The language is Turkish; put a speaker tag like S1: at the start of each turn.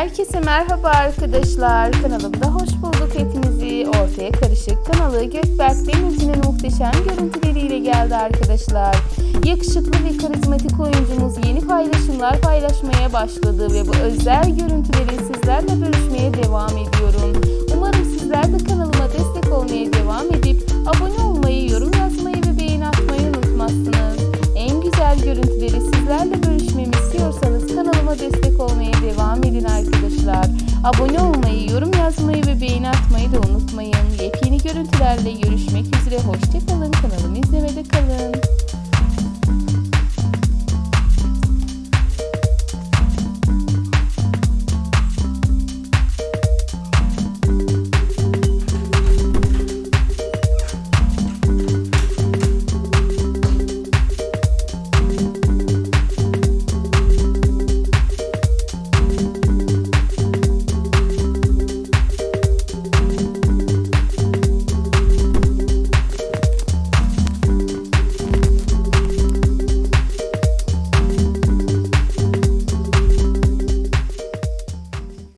S1: Herkese merhaba arkadaşlar. Kanalımda hoş bulduk hepinizi. Ortaya karışık kanalı Gökberk Demirci'nin muhteşem görüntüleriyle geldi arkadaşlar. Yakışıklı ve karizmatik oyuncumuz yeni paylaşımlar paylaşmaya başladı ve bu özel görüntüleri sizlerle bölüşmeye devam ediyorum. Umarım sizler de kanalıma destek olmaya devam edip abone olmayı, yorum yazmayı ve beğeni atmayı unutmazsınız. En güzel görüntüleri sizlerle bölüşmemi istiyorsanız kanalıma destek olmaya devam edin arkadaşlar. Abone olmayı, yorum yazmayı ve beğeni atmayı da unutmayın. Yepyeni görüntülerle görüşmek üzere. Hoşçakalın. Kanalıma